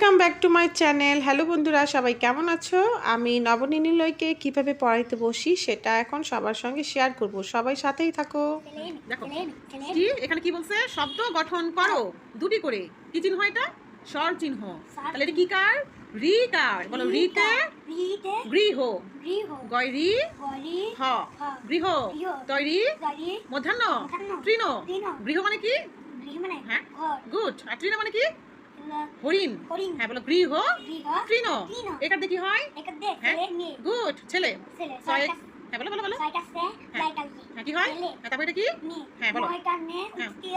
Welcome back to my channel hello বন্ধুরা সবাই কেমন আছো? আমি নবনীলয়কে কীভাবে পড়াইতে বসি সেটা এখন সবার সঙ্গে শেয়ার করব। সবাই সাথেই থাকো। দেখো। কি? এখানে কি বলছে? শব্দ গঠন করো। দুটি করে। কি চিহ্ন এটা? স্বর চিহ্ন। তাহলে এটা কি কার? রি কার। বলো রিতে রিতে গৃহ। গৃহ। গয় রি গরি হ। হ। গৃহ। তৈরি মধ্যাহ্ন। তৃণ। তৃণ। গৃহ মানে কি? গৃহ মানে হ্যাঁ। ঘর। গুড। আর তৃণ মানে কি? হরিণ। হ্যাঁ বলো গৃহ? তৃণ। থেকে কি হয়? হ্যাঁ। গুড ছেলে। ছেলে ছয় ছয়টা হ্যাঁ বলো বলো বলো। হ্যাঁ। ছয়টা লি হ্যাঁ কি হয়? হ্যাঁ তারপর এটা কি? হ্যাঁ, বলো। ছয়টা মেয়ে হ্যাঁ। উঠতে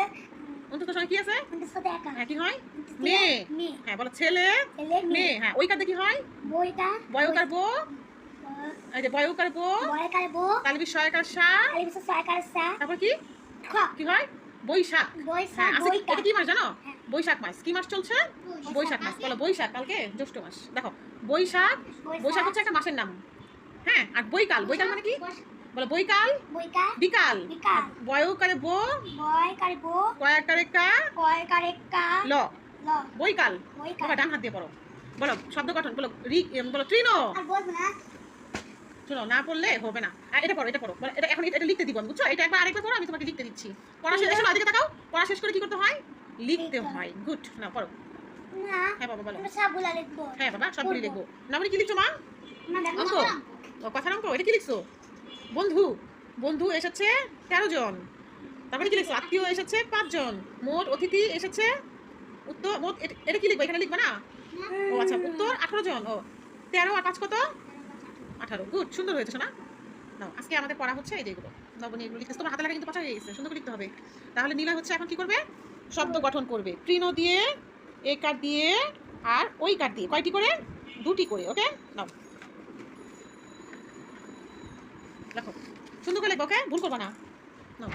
অন্তত সঙ্গে কি আছে? উঠতে সাথে একা। হ্যাঁ কি হয়? মেয়ে। মেয়ে। হ্যাঁ বলো ছেলে। ছেলে মেয়ে। মেয়ে। হ্যাঁ ওই কাতে কি হয় বইটা বয়কার বো বয়কার বো বয়কার বো তালবি সয়কার সা আলি বিশ সা তারপর কি? কি হয়? বৈশাখ। বৈশা হ্যাঁ আছে কি- মাস জানো? হ্যাঁ। বৈশাখ মাস। কি মাস চলছে? বৈশাখ। মাস। বলো বৈশাখ কালকে? জ্যৈষ্ঠ মাস। দেখো বৈশাখ বৈশাখ। হচ্ছে একটা মাসের নাম। হ্যাঁ আর বৈকাল। বৈকাল মানে কি? বলো বৈকাল? বিকাল। বয়কারে বো? বয়কার বো? কয়াকারে কা? কয়কারে কা? ল। বৈকাল। ডান হাত দিয়ে পড়ো। বলো শব্দ গঠন। বলো রি বলো তৃণ। শোনো না পড়লে হবে না। এটা পড়ো এটা পড়ো। এটা এখন এটা লিখতে দিব বুঝছ? এটা একবার আরেকবার পড়ো আমি তোমাকে লিখতে দিচ্ছি। পড়া শেষ শোনো তাকাও। পড়া শেষ করে কি করতে হয়? লিখতে হয়। গুড না পড়ো। হ্যাঁ বাবা বলো। আমরা সবগুলা লিখব। হ্যাঁ বাবা সবগুলি লিখব। না কি লিখছো মা? অঙ্ক। ও অঙ্ক এটা কি লিখছো? বন্ধু। বন্ধু এসেছে তেরো জন। তারপরে কি লিখছো? আত্মীয় এসেছে পাঁচজন মোট অতিথি এসেছে উত্তর মোট এটা- কি লিখব? এখানে লিখবে না? ও আচ্ছা উত্তর আঠারো জন। ও তেরো আর পাঁচ কত? আঠারো। গুড সুন্দর হয়েছে শোনা নাও আজকে আমাদের পড়া হচ্ছে এই যেগুলো নবনী এগুলো তোমার হাতে লেখা কিন্তু পচা হয়ে গেছে সুন্দর করে লিখতে হবে। তাহলে নীলা হচ্ছে এখন কি করবে? শব্দ গঠন করবে। তৃণ দিয়ে এ কাঠ দিয়ে আর ওই কাঠ দিয়ে। কয়টি করে? দুটি করে ওকে? নাও। লেখো সুন্দর করে লিখব ওকে? ভুল করব না। নাও।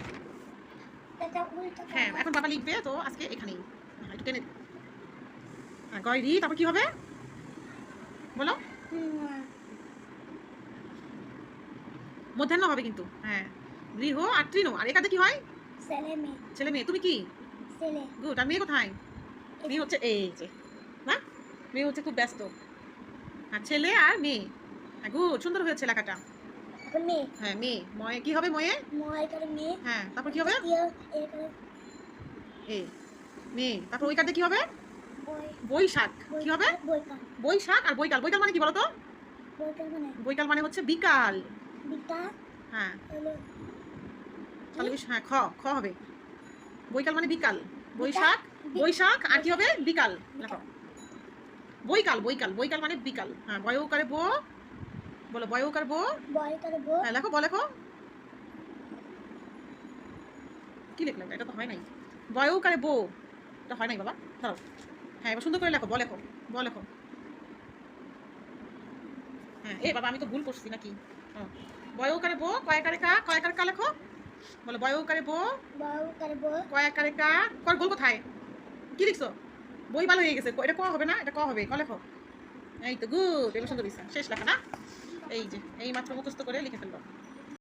হ্যাঁ এখন বাবা লিখবে তো আজকে এখানেই। হ্যাঁ, একটু টেনে হ্যাঁ গয়রি তারপর কি হবে? বলো। মধ্যাহ্ন হবে কিন্তু। হ্যাঁ। গৃহ আর তৃণ আর একাতে কি হয়? ছেলে মেয়ে। ছেলে মেয়ে। তুমি কি? ছেলে গুড আর মেয়ে কোথায় মেয়ে হচ্ছে এই যে। না? মেয়ে হচ্ছে খুব ব্যস্ত। হ্যাঁ ছেলে আর মেয়ে? হ্যাঁ গুড সুন্দর হয়েছে লেখাটা। মেয়ে। হ্যাঁ মেয়ে। ময়ে কি হবে ময়ে? ময় করে মেয়ে। হ্যাঁ তারপর কি হবে? এ মেয়ে। তারপর ওই কার্ডে কি হবে? বৈশাখ। কি হবে? বৈশাখ আর বৈকাল। বৈকাল মানে কি বলো তো মানে? বৈকাল মানে হচ্ছে বিকাল। বিকা হ্যাঁ। হলো তাহলে হ্যাঁ খ। খ হবে। বৈকাল মানে বিকাল। বৈশাখ বৈশাখ আর কি হবে? বিকাল। লেখো বৈকাল বৈকাল বৈকাল মানে বিকাল। হ্যাঁ বয়কারে বো। বলো বয় করে বো। হ্যাঁ লেখো ব লেখো। কি লিখলাম এটা তো হয় নাই। বয়কারে বো। এটা হয় নাই বাবা। দাঁড়াও হ্যাঁ এবার সুন্দর করে লেখো ব লেখো ব লেখো। হ্যাঁ এ বাবা আমি তো ভুল করছি নাকি? হ্যাঁ বয়কারে বো কয়কারে কা কয়কারে কা লেখো? বলো বয় কারে বো কয় কারে কা? কর গোল কোথায়? কি লিখছো বই ভালো হয়ে গেছে। এটা ক হবে না? এটা ক হবে? ক লেখো? এই তো গুড এবার সুন্দর শেষ লেখা না? এই যে এই মাত্র মুখস্থ করে লিখে ফেলব।